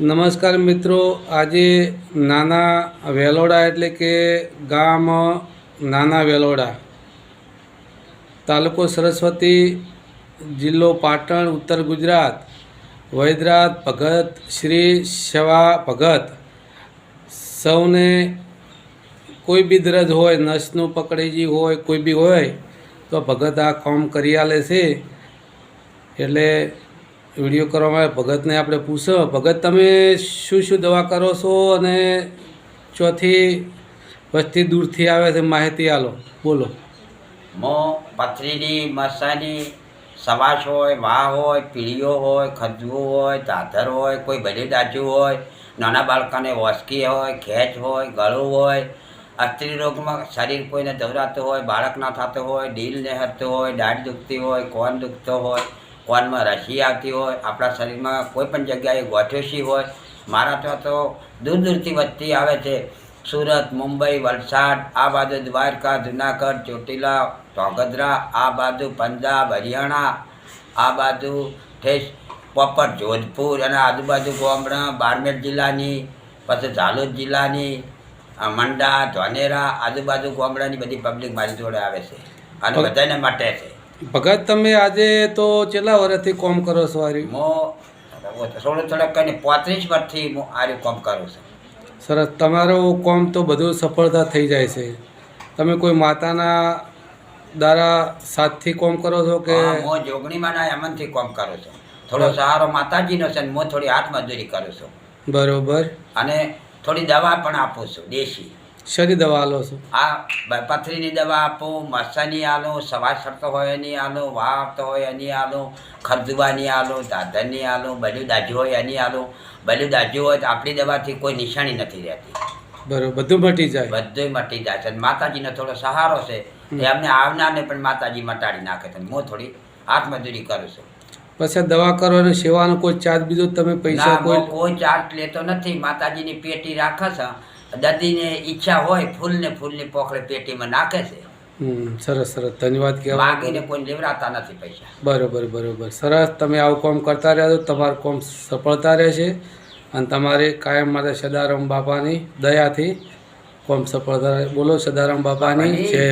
નમસ્કાર મિત્રો. આજે નાના વેલોડા એટલે કે ગામ નાના વેલોડા. તાલુકો સરસ્વતી જિલ્લો પાટણ, ઉત્તર ગુજરાત. વૈદરાત ભગત, શ્રી સેવા ભગત. સૌને કોઈ બી દરજ હોય, નસનું પકડેજી હોય, કોઈ બી હોય, તો ભગત આ કામ કરી આલે છે. એટલે વીડિયો કરવામાં આવે ભગતને આપણે પૂછો ભગત તમે શું શું દવા કરો છો અને ચોથી વસ્તી દૂરથી આવે છે માહિતી આલો, બોલો. મો પથરીની મસાની સવાસ હોય, વાહ હોય, પીળીઓ હોય ખજવું હોય, દાધર હોય, કોઈ ભલી દાજુ હોય, નાના બાળકોને વોસકી હોય, ખેંચ હોય, ગળું હોય અસ્ત્રી રોગમાં શરીર કોઈને દોરાતું હોય, બાળક ના થતું હોય ડીલ નહેરતું હોય, દાઢ દુખતી હોય કોન દુખતો હોય કોનમાં રસી આવતી હોય આપણા શરીરમાં કોઈ પણ જગ્યાએ ગોઠવસી હોય મારા તો દૂર દૂરથી વધતી આવે છે. સુરત મુંબઈ વલસાડ આ બાજુ દ્વારકા જુનાગઢ ચોટીલા ધોગધરા આ બાજુ પંજાબ હરિયાણા આ બાજુ ઠેસ પોપર જોધપુર અને આજુબાજુ ગામડા બારમેર જિલ્લાની પછી ઝાલોદ જિલ્લાની મંડા ધોનેરા આજુબાજુ ગામડાની બધી પબ્લિક મારી જોડે આવે છે. અને બધાને માટે છે. ભગત તમે આજે તો કેટલા વર્ષથી કોમ કરો છો આરી સોળ થોડાક પોત્રીસ વર્ષથી હું આર્યું કોમ કરું છું. સરસ તમારું કોમ તો બધું સફળતા થઈ જાય છે. તમે કોઈ માતાના દ્વારા સાથથી કોમ કરો છો કે? હું જોગણીમાં ના કોમ કામ કરું છું. થોડો સહારો માતાજીનો છે ને હું થોડી હાથ મજૂરી કરું છું. બરોબર. અને થોડી દવા પણ આપું છું દેશી. શરી દવા આલો છો. આ પથરીની દવા આપો મરસાની આલો સવાર સરતો હોય એની આલો વાહ આવતો હોય એની આલો ખરજુવાની આલો દાદરની આલો બલ્યું દાજુ હોય એની આલો. બલ્યું દાજુ હોય તો આપણી દવાથી કોઈ નિશાની નથી રહેતી. બરોબર બધું મટી જાય. બધું મટી જાય છે. માતાજીનો થોડો સહારો છે. એ અમને આવનારને પણ માતાજી મટાડી નાખે છે. હું થોડી હાથ મજૂરી કરું છું. પછી દવા કરો અને સેવાનો કોઈ ચાર્જ બીજો તમે પૈસા કોઈ કોઈ ચાર્જ લેતો નથી. માતાજીની પેટી રાખે છે. દર્દીને ઈચ્છા હોય ફૂલને ફૂલની પોખળે પેટીમાં નાખે છે. સરસ સરસ. ધન્યવાદ કે માગીને કોઈ લેવડાતા નથી પૈસા. બરોબર બરોબર. સરસ તમે આવું કામ કરતા રહ્યા તો તમારું કામ સફળતા રહેશે. અને તમારે કાયમ માટે સદારામ બાપાની દયાથી કોમ સફળતા બોલો સદારામ બાપાની છે